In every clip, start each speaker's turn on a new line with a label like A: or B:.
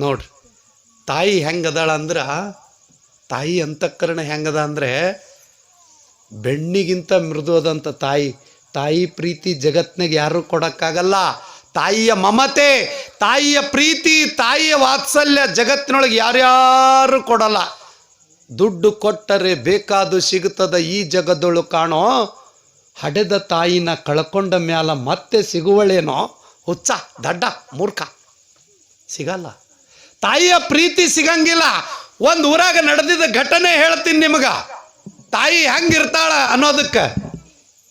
A: ನೋಡ್ರಿ. ತಾಯಿ ಹೆಂಗದಾಳ ಅಂದ್ರೆ, ತಾಯಿ ಅಂತಃಕರಣ ಹೆಂಗದ ಅಂದರೆ, ಬೆಣ್ಣಿಗಿಂತ ಮೃದುವಾದಂಥ ತಾಯಿ. ತಾಯಿ ಪ್ರೀತಿ ಜಗತ್ನಾಗ ಯಾರು ಕೊಡೋಕ್ಕಾಗಲ್ಲ. ತಾಯಿಯ ಮಮತೆ, ತಾಯಿಯ ಪ್ರೀತಿ, ತಾಯಿಯ ವಾತ್ಸಲ್ಯ ಜಗತ್ತಿನೊಳಗೆ ಯಾರ್ಯಾರು ಕೊಡಲ್ಲ. ದುಡ್ಡು ಕೊಟ್ಟರೆ ಬೇಕಾದು ಸಿಗುತ್ತದ ಈ ಜಗದೊಳು ಕಾಣೋ, ಹಡೆದ ತಾಯಿನ ಕಳ್ಕೊಂಡ ಮ್ಯಾಲ ಮತ್ತೆ ಸಿಗುವಳೇನೋ ಹುಚ್ಚ, ದಡ್ಡ, ಮೂರ್ಖ, ಸಿಗಲ್ಲ. ತಾಯಿಯ ಪ್ರೀತಿ ಸಿಗಂಗಿಲ್ಲ. ಒಂದು ಊರಾಗ ನಡೆದಿದ್ದ ಘಟನೆ ಹೇಳ್ತೀನಿ ನಿಮಗೆ. ತಾಯಿ ಹೆಂಗಿರ್ತಾಳ ಅನ್ನೋದಕ್ಕೆ.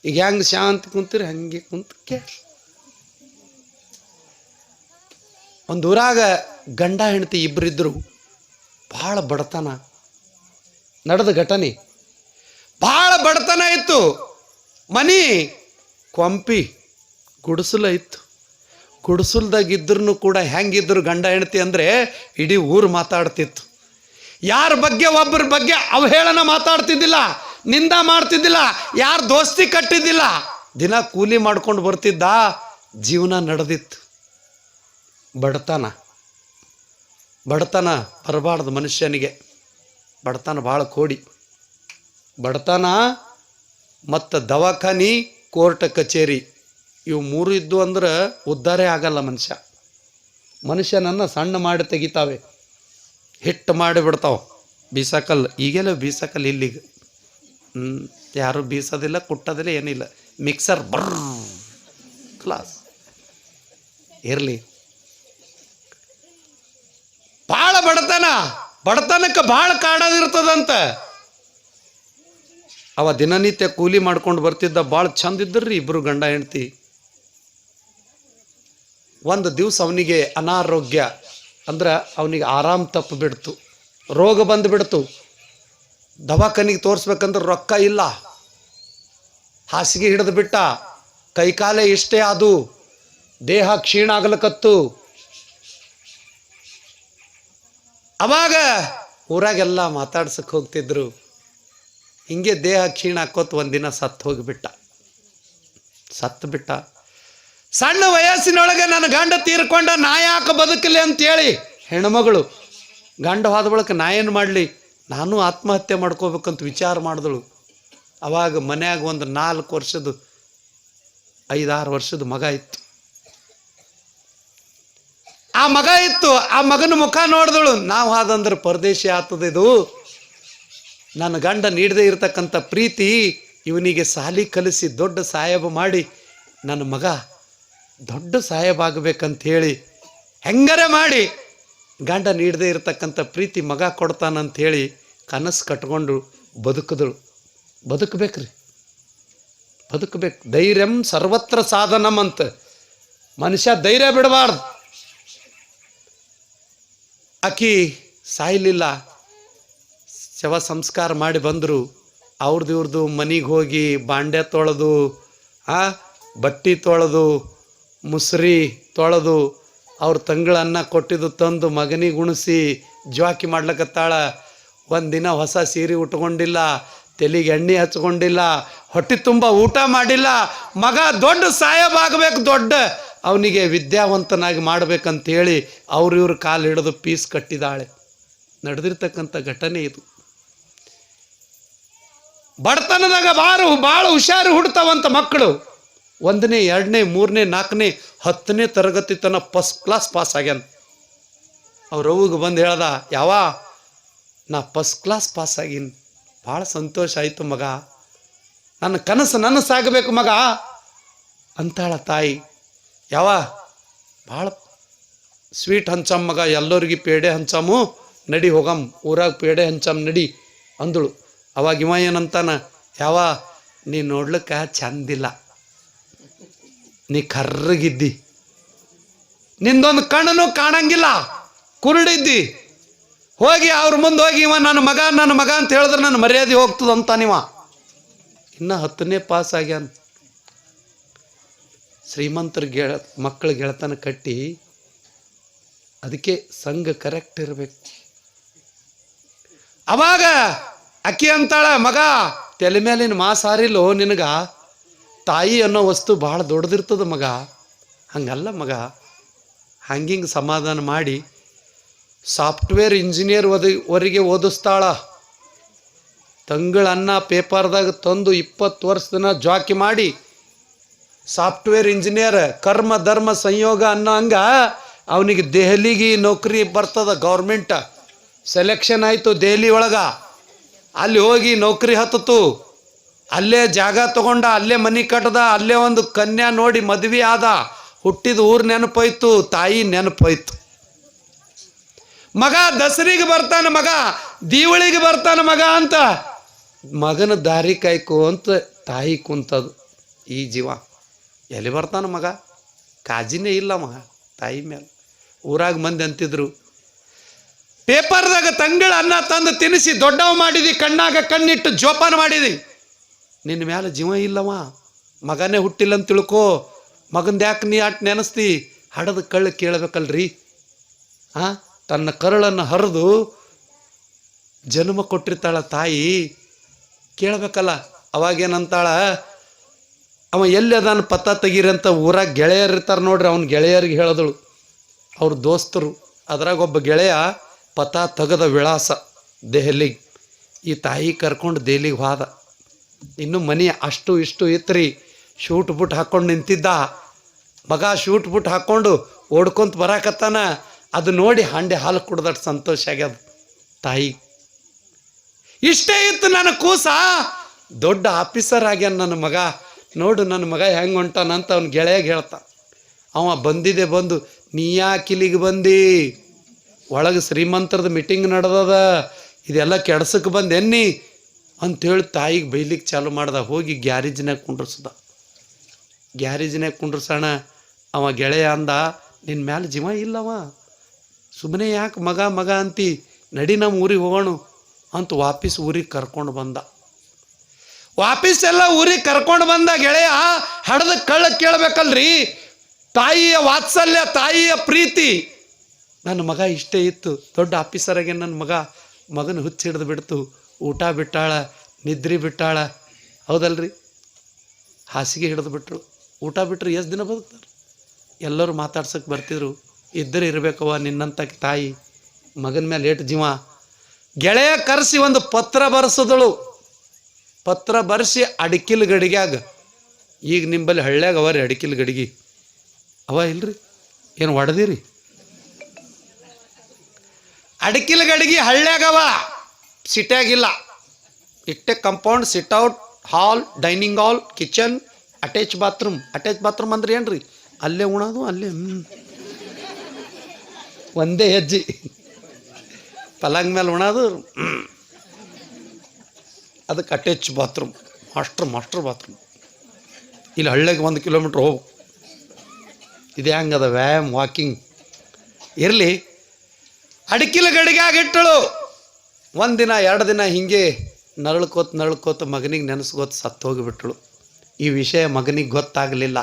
A: ಈಗ ಹೆಂಗೆ ಶಾಂತ ಕುಂತೀರಿ ಹಂಗೆ ಕುಂತ ಒಂದು ಊರಾಗ ಗಂಡ ಹೆಂಡತಿ ಇಬ್ಬರಿದ್ದರು ಭಾಳ ಬಡತನ. ನಡೆದ ಘಟನೆ. ಭಾಳ ಬಡತನ ಇತ್ತು. ಮನಿ ಕೊಂಪಿ ಗುಡಿಸಲು ಇತ್ತು. ಗುಡಿಸಲ್ದಾಗ ಇದ್ರೂ ಕೂಡ ಹೆಂಗಿದ್ರು ಗಂಡ ಹೆಂಡತಿ ಅಂದರೆ ಇಡೀ ಊರು ಮಾತಾಡ್ತಿತ್ತು. ಯಾರ ಬಗ್ಗೆ ಒಬ್ಬರ ಬಗ್ಗೆ ಅವಹೇಳನ ಮಾತಾಡ್ತಿದ್ದಿಲ್ಲ, ನಿಂದ ಮಾಡ್ತಿದ್ದಿಲ್ಲ, ಯಾರು ದೋಸ್ತಿ ಕಟ್ಟಿದ್ದಿಲ್ಲ. ದಿನ ಕೂಲಿ ಮಾಡ್ಕೊಂಡು ಬರ್ತಿದ್ದ, ಜೀವನ ನಡೆದಿತ್ತು. ಬಡತನ. ಬಡತನ ಬರಬಾರ್ದು ಮನುಷ್ಯನಿಗೆ. ಬಡತನ ಭಾಳ ಕೋಡಿ. ಬಡತನ ಮತ್ತು ದವಾಖಾನಿ, ಕೋರ್ಟ್, ಕಚೇರಿ. ಇವು ಮೂರು ಇದ್ದು ಅಂದ್ರೆ ಉದ್ದಾರೇ ಆಗಲ್ಲ ಮನುಷ್ಯ. ಮನುಷ್ಯನನ್ನು ಸಣ್ಣ ಮಾಡಿ ತೆಗಿತಾವೆ. ಹಿಟ್ಟು ಮಾಡಿ ಬಿಡ್ತಾವೆ. ಬೀಸಕಲ್, ಈಗೆಲ್ಲ ಬೀಸಕಲ್ ಇಲ್ಲಿಗ. ಯಾರು ಬೀಸೋದಿಲ್ಲ, ಕುಟ್ಟೋದಿಲ್ಲ, ಏನಿಲ್ಲ. ಮಿಕ್ಸರ್ ಬರ್ ಕ್ಲಾಸ್. ಇರಲಿ. ಭಾಳ ಬಡತನ. ಬಡತನಕ್ಕೆ ಭಾಳ ಕಾಡೋದಿರ್ತದಂತ ಅವ ದಿನನಿತ್ಯ ಕೂಲಿ ಮಾಡ್ಕೊಂಡು ಬರ್ತಿದ್ದ ಭಾಳ ಚಂದ ಇದ್ರಿ ಇಬ್ರು ಗಂಡ ಹೆಂಡ್ತಿ. ಒಂದು ದಿವಸ ಅವನಿಗೆ ಅನಾರೋಗ್ಯ, ಅಂದ್ರೆ ಅವನಿಗೆ ಆರಾಮ್ ತಪ್ಪು ಬಿಡ್ತು. ರೋಗ ಬಂದು ಬಿಡ್ತು. ದವಾಖಾನಿಗೆ ತೋರಿಸ್ಬೇಕಂದ್ರೆ ರೊಕ್ಕ ಇಲ್ಲ. ಹಾಸಿಗೆ ಹಿಡಿದು ಬಿಟ್ಟ. ಕೈಕಾಲೆ ಇಷ್ಟೇ ಅದು ದೇಹ ಕ್ಷೀಣ ಆಗ್ಲಕತ್ತು. ಅವಾಗ ಊರಾಗೆಲ್ಲ ಮಾತಾಡ್ಸಕ್ಕೆ ಹೋಗ್ತಿದ್ರು. ಹಿಂಗೆ ದೇಹ ಕ್ಷೀಣ ಹಾಕೋತ್ ಒಂದಿನ ಸತ್ತು ಹೋಗಿಬಿಟ್ಟ. ಸತ್ತು ಬಿಟ್ಟ. ಸಣ್ಣ ವಯಸ್ಸಿನೊಳಗೆ ನನ್ನ ಗಂಡ ತೀರ್ಕೊಂಡ ನಾ ಯಾಕೆ ಬದುಕಲಿ ಅಂತೇಳಿ ಹೆಣ್ಮಗಳು, ಗಂಡ ಹೋದ ಬಳಿಕ ನಾ ಏನು ಮಾಡಲಿ? ನಾನು ಆತ್ಮಹತ್ಯೆ ಮಾಡ್ಕೋಬೇಕಂತ ವಿಚಾರ ಮಾಡಿದಳು. ಅವಾಗ ಮನ್ಯಾಗ ಒಂದು ನಾಲ್ಕು ವರ್ಷದ ಐದಾರು ವರ್ಷದ ಮಗ ಇತ್ತು. ಆ ಮಗ ಇತ್ತು, ಆ ಮಗನ ಮುಖ ನೋಡಿದಳು. ನಾವು ಹಾದಂದ್ರೆ ಪರದೇಶಿ ಆಗ್ತದೆ ಇದು. ನನ್ನ ಗಂಡ ನೀಡದೇ ಇರತಕ್ಕಂಥ ಪ್ರೀತಿ ಇವನಿಗೆ ಸಾಲಿ ಕಲಿಸಿ ದೊಡ್ಡ ಸಾಯಬ ಮಾಡಿ ನನ್ನ ಮಗ ದೊಡ್ಡ ಸಾಹೇಬ ಆಗ್ಬೇಕಂತ ಹೇಳಿ ಹೆಂಗರೆ ಮಾಡಿ ಗಂಡ ನೀಡದೇ ಇರತಕ್ಕಂಥ ಪ್ರೀತಿ ಮಗ ಕೊಡ್ತಾನಂತ ಹೇಳಿ ಕನಸು ಕಟ್ಕೊಂಡು ಬದುಕಿದಳು ಬದುಕಬೇಕ್ರಿ. ಬದುಕಬೇಕು. ಧೈರ್ಯಂ ಸರ್ವತ್ರ ಸಾಧನಮಂತ ಮನುಷ್ಯ ಧೈರ್ಯ ಬಿಡಬಾರ್ದು. ಆಕಿ ಸಾಯ್ಲಿಲ್ಲ. ಶವ ಸಂಸ್ಕಾರ ಮಾಡಿ ಬಂದರು. ಅವ್ರದ್ದು ಇವ್ರದ್ದು ಮನೆಗೆ ಹೋಗಿ ಬಾಂಡೆ ತೊಳೆದು, ಆ, ಬಟ್ಟೆ ತೊಳೆದು ಮುಸ್ರಿ ತೊಳೆದು ಅವ್ರ ತಂಗಳನ್ನ ಕೊಟ್ಟಿದ್ದು ತಂದು ಮಗನಿಗೆ ಉಣಿಸಿ ಜ್ವಾಕಿ ಮಾಡ್ಲಕತ್ತಾಳ. ಒಂದಿನ ಹೊಸ ಸೀರೆ ಉಟ್ಕೊಂಡಿಲ್ಲ, ತಲೆಗೆ ಎಣ್ಣೆ ಹಚ್ಕೊಂಡಿಲ್ಲ, ಹೊಟ್ಟೆ ತುಂಬ ಊಟ ಮಾಡಿಲ್ಲ. ಮಗ ದೊಡ್ಡ ಸಾಯಬ್ ಆಗಬೇಕು ದೊಡ್ಡ. ಅವನಿಗೆ ವಿದ್ಯಾವಂತನಾಗಿ ಮಾಡಬೇಕಂತೇಳಿ ಅವ್ರ ಇವ್ರ ಕಾಲು ಹಿಡಿದು ಪೀಸ್ ಕಟ್ಟಿದಾಳೆ. ನಡೆದಿರ್ತಕ್ಕಂಥ ಘಟನೆ ಇದು. ಬಡತನದಾಗ ಬಾರು ಭಾಳ ಹುಷಾರು ಹುಡ್ತಾವಂತ ಮಕ್ಕಳು. ಒಂದನೇ, ಎರಡನೇ, ಮೂರನೇ, ನಾಲ್ಕನೇ, ಹತ್ತನೇ ತರಗತಿ ತನ ಫಸ್ಟ್ ಕ್ಲಾಸ್ ಪಾಸ್ ಆಗ್ಯಾನ. ಅವ್ರ ಅವ್ಗೆ ಬಂದು ಹೇಳ್ದ ಯಾವ ನಾ ಫಸ್ಟ್ ಕ್ಲಾಸ್ ಪಾಸ್ ಆಗೀನಿ. ಭಾಳ ಸಂತೋಷ ಆಯಿತು ಮಗ. ನನ್ನ ಕನಸು ನನಸಾಗಬೇಕು ಮಗ. ಅಂತಾಳ ತಾಯಿ. ಯಾವ ಭಾಳ ಸ್ವೀಟ್ ಹಂಚಮ್ ಮಗ. ಎಲ್ಲರಿಗೆ ಪೇಡೆ ಹಂಚಮು, ನಡಿ ಹೋಗಮ್. ಊರಾಗ ಪೇಡೆ ಹಂಚಮ್, ನಡಿ. ಅಂದಳು. ಅವಾಗ ಇವ ಏನಂತಾನ ಯಾವ ನೀ ನೋಡ್ಲಿಕ್ಕೆ ಚಂದಿಲ್ಲ. ನೀ ಕರ್ರಗಿದ್ದಿ. ನಿಂದೊಂದು ಕಣ್ಣನು ಕಾಣಂಗಿಲ್ಲ. ಕುರುಡಿದ್ದಿ. ಹೋಗಿ ಅವ್ರ ಮುಂದೆ ಹೋಗಿ ಇವ ನನ್ನ ಮಗ ನನ್ನ ಮಗ ಅಂತ ಹೇಳಿದ್ರೆ ನನ್ನ ಮರ್ಯಾದೆ ಹೋಗ್ತದ ನೀವ. ಇನ್ನು ಹತ್ತನೇ ಪಾಸ್ ಆಗ್ಯಾನ. ಶ್ರೀಮಂತರ ಗೆಳ ಮಕ್ಕಳ ಗೆಳತನ ಕಟ್ಟಿ ಅದಕ್ಕೆ ಸಂಘ ಕರೆಕ್ಟ್ ಇರಬೇಕು. ಅವಾಗ ಅಕ್ಕಿ ಅಂತಾಳ, ಮಗ, ತಲೆ ಮೇಲಿನ ಮಾಸಾರಿಲ್ಲೋ ನಿನಗ? ತಾಯಿ ಅನ್ನೋ ವಸ್ತು ಭಾಳ ದೊಡ್ಡದಿರ್ತದ ಮಗ? ಹಂಗಲ್ಲ ಮಗ. ಹಂಗಿಂಗೆ ಸಮಾಧಾನ ಮಾಡಿ ಸಾಫ್ಟ್ವೇರ್ ಇಂಜಿನಿಯರ್ ಓದಿ ವರೆಗೆ ಓದಿಸ್ತಾಳ. ತಂಗಳನ್ನ ಪೇಪರ್ದಾಗ ತಂದು ಇಪ್ಪತ್ತು ವರ್ಷದನ ಜಾಕಿ ಮಾಡಿ ಸಾಫ್ಟ್ವೇರ್ ಇಂಜಿನಿಯರ್ ಕರ್ಮ ಧರ್ಮ ಸಂಯೋಗ ಅನ್ನೋ ಹಂಗ ಅವನಿಗೆ ದೆಹಲಿಗೆ ನೌಕರಿ ಬರ್ತದ ಗೌರ್ಮೆಂಟ್. ಸೆಲೆಕ್ಷನ್ ಆಯಿತು ದೆಹಲಿ ಒಳಗೆ. ಅಲ್ಲಿ ಹೋಗಿ ನೌಕರಿ ಹತ್ತಿತು ಅಲ್ಲೇ ಜಾಗ ತಗೊಂಡ, ಅಲ್ಲೇ ಮನೆ ಕಟ್ಟದ ಅಲ್ಲೇ ಒಂದು ಕನ್ಯಾ ನೋಡಿ ಮದ್ವೆ ಆದ, ಹುಟ್ಟಿದ ಊರು ನೆನಪೋಯ್ತು, ತಾಯಿ ನೆನಪೋಯ್ತು. ಮಗ ದಸರಿಗೆ ಬರ್ತಾನ ಮಗ, ದೀವಳಿಗೆ ಬರ್ತಾನ ಮಗ ಅಂತ. ಮಗನ ದಾರಿ ಕಾಯ್ಕೋ ಅಂತ ತಾಯಿ ಕುಂತದು ಈ ಜೀವ. ಎಲ್ಲಿ ಬರ್ತಾನ ಮಗ? ಕಾಜಿನೇ ಇಲ್ಲ ಮಗ, ತಾಯಿ ಮೇಲೆ ಊರಾಗ ಮಂದಿ ಅಂತಿದ್ರು, ಪೇಪರ್ದಾಗ ತಂಗಳ ಅನ್ನ ತಂದು ತಿನ್ನಿಸಿ ದೊಡ್ಡವ ಮಾಡಿದಿ, ಕಣ್ಣಾಗ ಕಣ್ಣಿಟ್ಟು ಜೋಪಾನ ಮಾಡಿದಿ. ನಿನ್ನ ಮೇಲೆ ಜೀವ ಇಲ್ಲವ? ಮಗನೇ ಹುಟ್ಟಿಲ್ಲ ಅಂತ ತಿಳ್ಕೋ. ಮಗಂದ ಯಾಕೆ ನೀ ಅಟ್ ನೆನೆಸ್ತಿ? ಹಡದ ಕಳ್ಳು ಕೇಳಬೇಕಲ್ರಿ. ಆ? ತನ್ನ ಕರಳನ್ನು ಹರಿದು ಜನ್ಮ ಕೊಟ್ಟಿರ್ತಾಳ ತಾಯಿ. ಕೇಳಬೇಕಲ್ಲ, ಅವಾಗೇನಂತಾಳ? ಅವ ಎಲ್ಲಿ ಅದಾನ ಪತ್ತ ತೆಗೀರಿ ಅಂತ ಊರಾಗ ಗೆಳೆಯರು ಇರ್ತಾರೆ ನೋಡ್ರಿ, ಅವ್ನ ಗೆಳೆಯರಿಗೆ ಹೇಳಿದಳು. ಅವ್ರ ದೋಸ್ತರು. ಅದ್ರಾಗ ಒಬ್ಬ ಗೆಳೆಯ ಪತ ತೆಗದ ವಿಳಾಸ ದೆಹಲಿಗೆ ಈ ತಾಯಿ ಕರ್ಕೊಂಡು ದೆಹಲಿಗೆ ಹೋದ. ಇನ್ನು ಮನೆ ಅಷ್ಟು ಇಷ್ಟು ಇತ್ರಿ. ಶೂಟ್ ಬುಟ್ ಹಾಕ್ಕೊಂಡು ನಿಂತಿದ್ದ. ಮಗ ಶೂಟ್ ಬುಟ್ ಹಾಕ್ಕೊಂಡು ಓಡ್ಕೊಂತ ಬರಾಕತ್ತಾನ. ಅದು ನೋಡಿ ಹಂಡೆ ಹಾಲು ಕುಡ್ದಟ್ಟು ಸಂತೋಷ ಆಗ್ಯದ. ತಾಯಿ, ಇಷ್ಟೇ ಇತ್ತು ನನ್ನ ಕೂಸ. ದೊಡ್ಡ ಆಫೀಸರ್ ಆಗ್ಯಾನ ನನ್ನ ಮಗ. ನೋಡು ನನ್ನ ಮಗ ಹೆಂಗೆ ಹೊಂಟಾನಂತ ಅವ್ನ ಗೆಳೆಯಾಗ ಹೇಳ್ತ. ಅವ ಬಂದಿದೆ ಬಂದು, ನೀ ಯಾಕೆ ಇಲ್ಲಿಗೆ ಬಂದಿ? ಒಳಗೆ ಶ್ರೀಮಂತರದ ಮೀಟಿಂಗ್ ನಡೆದದ. ಇದೆಲ್ಲ ಕೆಡ್ಸಕ್ಕೆ ಬಂದು ಎನ್ನಿ? ಅಂಥೇಳಿ ತಾಯಿಗೆ ಬೈಲಿಕ್ಕೆ ಚಾಲು ಮಾಡ್ದ, ಹೋಗಿ ಗ್ಯಾರೇಜ್ನಾಗ ಕುಂಡ್ರಸದ. ಗ್ಯಾರೇಜ್ನಾಗ ಕುಂಡ್ರಿಸೋಣ, ಅವ ಗೆಳೆಯ ಅಂದ ನಿನ್ನ ಮ್ಯಾಲೆ ಜೀವ ಇಲ್ಲವ. ಸುಮ್ಮನೆ ಯಾಕೆ ಮಗ ಮಗ ಅಂತಿ, ನಡಿ ನಮ್ಮ ಊರಿಗೆ ಹೋಗೋಣ ಅಂತ ವಾಪಸ್ ಊರಿಗೆ ಕರ್ಕೊಂಡು ಬಂದ. ವಾಪಸ್ ಎಲ್ಲ ಊರಿಗೆ ಕರ್ಕೊಂಡು ಬಂದ ಗೆಳೆಯ, ಹಡದ ಕಳ್ಳ ಕೇಳಬೇಕಲ್ರಿ. ತಾಯಿಯ ವಾತ್ಸಲ್ಯ, ತಾಯಿಯ ಪ್ರೀತಿ. ನನ್ನ ಮಗ ಇಷ್ಟೇ ಇತ್ತು. ದೊಡ್ಡ ಆಫೀಸರಾಗೆ ನನ್ನ ಮಗ, ಮಗನ ಹುಚ್ಚಿಡ್ದು ಬಿಡ್ತು. ಊಟ ಬಿಟ್ಟಾಳ, ನಿದ್ರೆ ಬಿಟ್ಟಾಳ. ಹೌದಲ್ರಿ? ಹಾಸಿಗೆ ಹಿಡಿದು ಬಿಟ್ರು. ಊಟ ಬಿಟ್ಟರೆ ಎಷ್ಟು ದಿನ ಬದುಕ್ತಾರೆ? ಎಲ್ಲರೂ ಮಾತಾಡ್ಸಕ್ಕೆ ಬರ್ತಿದ್ರು. ಇದ್ದರೆ ಇರಬೇಕವ್ವ ನಿನ್ನಂತ ತಾಯಿ. ಮಗನ ಮೇಲೆ ಏಟು ಜೀವ. ಗೆಳೆಯ ಕರೆಸಿ ಒಂದು ಪತ್ರ ಬರೆಸಿದಳು. ಪತ್ರ ಬರೆಸಿ ಅಡಿಕಿಲ್ ಗಡಿಗ್ಯಾಗ. ಈಗ ನಿಂಬಲ್ಲಿ ಹಳ್ಳ್ಯಾಗ ಅವ ರೀ ಅಡಿಕಿಲ್ ಗಡಿಗೆ. ಅವ ಇಲ್ರಿ? ಏನು ಒಡೆದಿರಿ? ಅಡಿಕಿಲ್ ಗಡಿಗೆ ಹಳ್ಳ್ಯಾಗವ ಸಿಟ್ಯಾಗಿಲ್ಲ. ಇಟ್ಟೆ compound sit out hall dining hall kitchen attach bathroom attach bathroom ಅಂದ್ರೆ ಏನ್ರಿ? ಅಲ್ಲೇ ಉಣೋದು, ಅಲ್ಲೇ. ಒಂದೇ ಹೆಜ್ಜೆ. ಪಲಂಗ್ ಮೇಲೆ ಉಣೋದು. ಅದಕ್ಕೆ attach bathroom master master bathroom ಇಲ್ಲಿ ಹಳ್ಳಿಗೆ ಒಂದು ಕಿಲೋಮೀಟ್ರ್ ಹೋಗು. ಇದು ಹೆಂಗದ ವ್ಯಾಯಾಮ್ ವಾಕಿಂಗ್ ಇರಲಿ. ಅಡಿಕಿಲ ಗಡಿಗಾಗಿಟ್ಟಳು ಒಂದಿನ ಎರಡು ದಿನ ಹಿಂಗೆ ನರಳ್ಕೋತ ನರಳ್ಕೋತ ಮಗನಿಗೆ ನೆನೆಸ್ಕೋತ ಸತ್ತು ಹೋಗಿಬಿಟ್ಳು ಈ ವಿಷಯ ಮಗನಿಗೆ ಗೊತ್ತಾಗಲಿಲ್ಲ.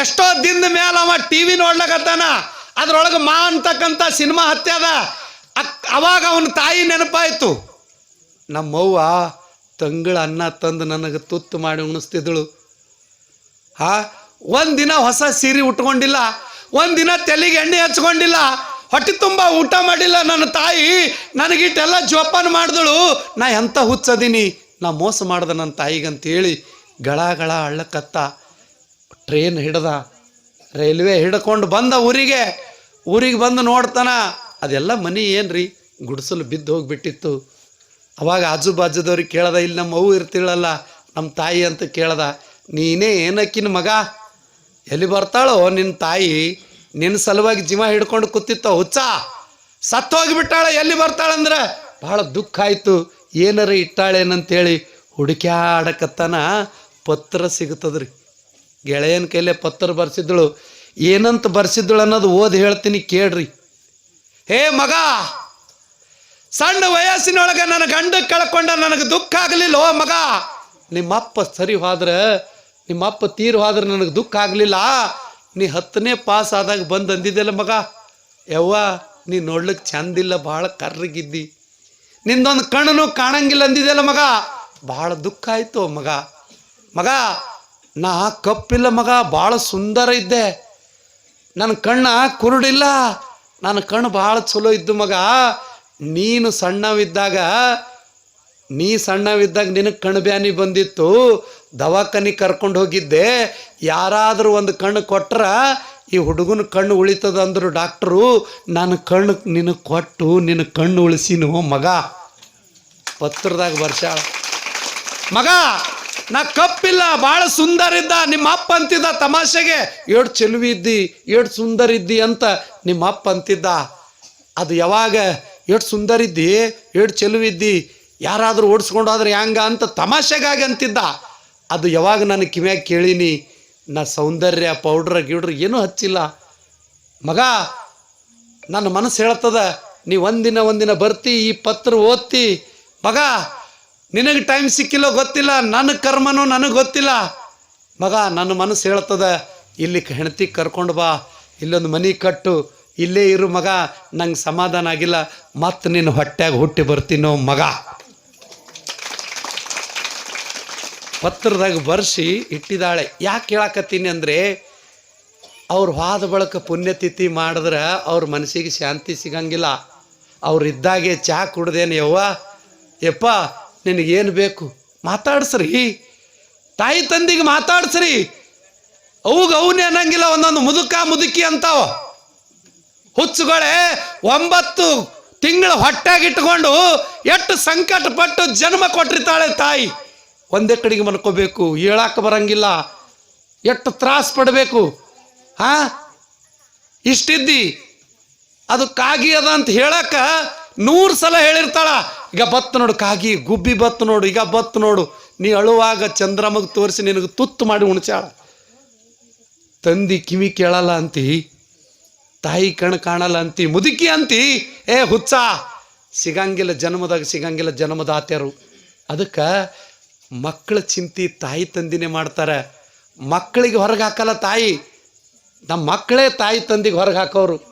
A: ಎಷ್ಟೋ ದಿನದ ಮೇಲೆ ಅವ ಟಿ ವಿ ನೋಡ್ಲಕತ್ತಾನ. ಅದ್ರೊಳಗೆ ಮಾ ಅಂತಕ್ಕಂಥ ಸಿನಿಮಾ ಹತ್ಯದ ಅವಾಗ ಅವನ ತಾಯಿ ನೆನಪಾಯಿತು. ನಮ್ಮವ್ವ ತಂಗಳ ಅನ್ನ ತಂದು ನನಗೆ ತುತ್ತು ಮಾಡಿ ಉಣಿಸ್ತಿದ್ದಳು ಹಾ ಒಂದಿನ ಹೊಸ ಸೀರೆ ಉಟ್ಕೊಂಡಿಲ್ಲ. ಒಂದಿನ ತಲೆಗೆ ಎಣ್ಣೆ ಹಚ್ಕೊಂಡಿಲ್ಲ. ಹೊಟ್ಟೆ ತುಂಬ ಊಟ ಮಾಡಿಲ್ಲ ನನ್ನ ತಾಯಿ. ನನಗಿಟ್ಟೆಲ್ಲ ಜೋಪಾನ ಮಾಡಿದಳು. ನಾ ಎಂಥ ಹುಚ್ಚದೀನಿ? ನಾ ಮೋಸ ಮಾಡ್ದೆ ನನ್ನ ತಾಯಿಗಂತೇಳಿ ಗಳ ಗಳ ಅಳ್ಳಕತ್ತ ಟ್ರೈನ್ ಹಿಡ್ದ. ರೈಲ್ವೆ ಹಿಡ್ಕೊಂಡು ಬಂದ ಊರಿಗೆ. ಊರಿಗೆ ಬಂದು ನೋಡ್ತಾನ. ಅದೆಲ್ಲ ಮನೆ ಏನ್ರಿ? ಗುಡಿಸಲು ಬಿದ್ದು ಹೋಗಿಬಿಟ್ಟಿತ್ತು. ಅವಾಗ ಆಜು ಬಾಜುದವ್ರಿಗೆ ಕೇಳ್ದ, ಇಲ್ಲಿ ನಮ್ಮ ಅವು ಇರ್ತಿಳಲ್ಲ, ನಮ್ಮ ತಾಯಿ ಅಂತ ಕೇಳ್ದ. ನೀನೇ ಏನಕ್ಕಿನ ಮಗ? ಎಲ್ಲಿ ಬರ್ತಾಳೋ ನಿನ್ನ ತಾಯಿ? ನಿನ್ನ ಸಲುವಾಗಿ ಜೀವ ಹಿಡ್ಕೊಂಡು ಕೂತಿತ್ತ ಹುಚ್ಚ? ಸತ್ತು ಹೋಗಿಬಿಟ್ಟಾಳ ಎಲ್ಲಿ ಬರ್ತಾಳಂದ್ರೆ? ಭಾಳ ದುಃಖ ಆಯಿತು. ಏನಾರ ಇಟ್ಟಾಳೇನಂತೇಳಿ ಹುಡುಕ್ಯಾಡಕತ್ತನ ಪತ್ರ ಸಿಗುತ್ತದ್ರಿ. ಗೆಳೆಯನ ಕೈಲೇ ಪತ್ರ ಬರ್ಸಿದ್ದಳು. ಏನಂತ ಬರ್ಸಿದ್ದಳು ಅನ್ನೋದು ಓದಿ ಹೇಳ್ತೀನಿ ಕೇಳ್ರಿ. ಹೇ ಮಗ! ಸಣ್ಣ ವಯಸ್ಸಿನೊಳಗೆ ನನ್ನ ಗಂಡ ಕಳ್ಕೊಂಡ ನನಗೆ ದುಃಖ ಆಗಲಿಲ್ಲ ಓ ಮಗ? ನಿಮ್ಮಪ್ಪ ಸರಿ ಹೋದ್ರೆ, ನಿಮ್ಮಪ್ಪ ತೀರು ಹೋದ್ರೆ ನನಗೆ ದುಃಖ ಆಗಲಿಲ್ಲ. ನೀ ಹತ್ತನೇ ಪಾಸ್ ಆದಾಗ ಬಂದು ಅಂದಿದ್ದೆಲ್ಲ ಮಗ? ಯವ್ವ, ನೀ ನೋಡ್ಲಿಕ್ಕೆ ಚಂದಿಲ್ಲ, ಭಾಳ ಕರ್ರಗಿದ್ದಿ. ನಿಂದೊಂದು ಕಣ್ಣನು ಕಾಣಂಗಿಲ್ಲ ಅಂದಿದ್ದೆಲ್ಲ ಮಗ? ಭಾಳ ದುಃಖ ಆಯಿತು ಮಗ. ಮಗ, ನಾ ಕಪ್ಪಿಲ್ಲ ಮಗ, ಭಾಳ ಸುಂದರ ಇದ್ದೆ. ನನ್ನ ಕಣ್ಣ ಕುರುಡಿಲ್ಲ. ನನ್ನ ಕಣ್ಣು ಭಾಳ ಚಲೋ ಇದ್ದು ಮಗ. ನೀನು ಸಣ್ಣವಿದ್ದಾಗ, ನೀ ಸಣ್ಣವಿದ್ದಾಗ ನಿನಗೆ ಕಣ್ಬ್ಯಾನಿ ಬಂದಿತ್ತು. ದವಾಖಾನಿಗೆ ಕರ್ಕೊಂಡು ಹೋಗಿದ್ದೆ, ಯಾರಾದರೂ ಒಂದು ಕಣ್ಣು ಕೊಟ್ರ, ಈ ಹುಡುಗನ ಕಣ್ಣು ಉಳಿತದ ಅಂದರು ಡಾಕ್ಟ್ರು, ನಾನು ಕಣ್ಣು ನಿನಗೆ ಕೊಟ್ಟು ನಿನ್ನ ಕಣ್ಣು ಉಳಿಸಿನು ಮಗ? ಪತ್ರದಾಗ ಬರ್ಸಾಳ ಮಗ, ನಾ ಕಪ್ಪಿಲ್ಲ ಭಾಳ ಸುಂದರ ಇದ್ದ, ನಿಮ್ಮ ಅಪ್ಪ ಅಂತಿದ್ದ ತಮಾಷೆಗೆ. ಏಡ್ ಚೆಲುವಿ ಇದ್ದಿ, ಏಡ್ ಸುಂದರ ಇದ್ದಿ ಅಂತ ನಿಮ್ಮ ಅಪ್ಪ ಅಂತಿದ್ದ. ಅದು ಯಾವಾಗ? ಏಡ್ ಸುಂದರ ಇದ್ದಿ, ಏಡ್ ಚೆಲುವಿ ಇದ್ದಿ, ಯಾರಾದರೂ ಓಡಿಸ್ಕೊಂಡೋದ್ರೆ ಹೆಂಗ ಅಂತ ತಮಾಷೆಗಾಗಿ ಅಂತಿದ್ದ. ಅದು ಯಾವಾಗ ನಾನು ಕಿವ್ಯಾಗ ಕೇಳೀನಿ, ನಾ ಸೌಂದರ್ಯ, ಪೌಡ್ರ್ ಗಿಡ್ರ್ ಏನೂ ಹಚ್ಚಿಲ್ಲ. ಮಗ, ನನ್ನ ಮನಸ್ಸು ಹೇಳ್ತದ, ನೀ ಒಂದಿನ ಒಂದಿನ ಬರ್ತಿ, ಈ ಪತ್ರ ಓದ್ತಿ. ಮಗ, ನಿನಗೆ ಟೈಮ್ ಸಿಕ್ಕಿಲ್ಲೋ ಗೊತ್ತಿಲ್ಲ, ನನ್ನ ಕರ್ಮನೋ ನನಗೆ ಗೊತ್ತಿಲ್ಲ. ಮಗ, ನನ್ನ ಮನಸ್ಸು ಹೇಳ್ತದ, ಇಲ್ಲಿ ಹೆಂಡತಿ ಕರ್ಕೊಂಡು ಬಾ, ಇಲ್ಲೊಂದು ಮನೆ ಕಟ್ಟು, ಇಲ್ಲೇ ಇರು ಮಗ, ನಂಗೆ ಸಮಾಧಾನ ಆಗಿಲ್ಲ, ಮತ್ತೆ ನಿನ್ನ ಹೊಟ್ಟೆಗೆ ಹುಟ್ಟಿ ಬರ್ತೀನೋ ಮಗ. ಪತ್ರದಾಗ ಬರ್ಸಿ ಇಟ್ಟಿದ್ದಾಳೆ ಯಾಕೆ ಕೇಳಾಕತ್ತೀನಿ ಅಂದರೆ, ಅವ್ರು ಹೋದ ಬಳಕ ಪುಣ್ಯತಿಥಿ ಮಾಡಿದ್ರೆ ಅವ್ರ ಮನಸ್ಸಿಗೆ ಶಾಂತಿ ಸಿಗಂಗಿಲ್ಲ. ಅವ್ರು ಇದ್ದಾಗೆ ಚಹಾ ಕುಡ್ದೇನು ಯವ್ವ, ಯಪ್ಪ, ನಿನಗೇನು ಬೇಕು? ಮಾತಾಡ್ಸ್ರಿ. ತಾಯಿ ತಂದಿಗೆ ಮಾತಾಡ್ಸ್ರಿ. ಅವಾಗ ಅವನೇ ಅನ್ನಂಗಿಲ್ಲ, ಒಂದೊಂದು ಮುದುಕ ಮುದುಕಿ ಅಂತಾವ. ಹುಚ್ಚುಗಳೇ, ಒಂಬತ್ತು ತಿಂಗಳ ಹೊಟ್ಟೆಗಿಟ್ಕೊಂಡು ಎಷ್ಟು ಸಂಕಟ ಪಟ್ಟು ಜನ್ಮ ಕೊಟ್ಟಿರ್ತಾಳೆ ತಾಯಿ. ಒಂದೇ ಕಡೆಗೆ ಮಲ್ಕೋಬೇಕು ಹೇಳಕ್ಕೆ ಬರಂಗಿಲ್ಲ, ಎಷ್ಟು ತ್ರಾಸ ಪಡಬೇಕು, ಹಾ? ಇಷ್ಟಿದ್ದಿ, ಅದು ಕಾಗಿ ಅದ ಅಂತ ಹೇಳಕ್ಕ ನೂರು ಸಲ ಹೇಳಿರ್ತಾಳ. ಈಗ ಬತ್ತು ನೋಡು ಕಾಗಿ, ಗುಬ್ಬಿ ಬತ್ತು ನೋಡು, ಈಗ ಬತ್ತು ನೋಡು, ನೀ ಅಳುವಾಗ ಚಂದ್ರಮಗೆ ತೋರಿಸಿ ನಿನಗೆ ತುತ್ತು ಮಾಡಿ ಉಣಚಾಳ ತಂದಿ ಕಿವಿ ಕೇಳಲ್ಲ ಅಂತಿ, ತಾಯಿ ಕಣ್ ಕಾಣಲ್ಲ ಅಂತಿ, ಮುದುಕಿ ಅಂತಿ, ಏ ಹುಚ್ಚ, ಸಿಗಂಗಿಲ್ಲ ಜನ್ಮದಾಗ ಸಿಗಂಗಿಲ್ಲ ಜನ್ಮದಾತ್ಯರು. ಅದಕ್ಕೆ ಮಕ್ಕಳ ಚಿಂತೆ ತಾಯಿ ತಂದಿನೇ ಮಾಡ್ತಾರೆ. ಮಕ್ಕಳಿಗೆ ಹೊರಗೆ ಹಾಕಲ್ಲ ತಾಯಿ. ನಮ್ಮ ಮಕ್ಕಳೇ ತಾಯಿ ತಂದಿಗೆ ಹೊರಗೆ ಹಾಕೋರು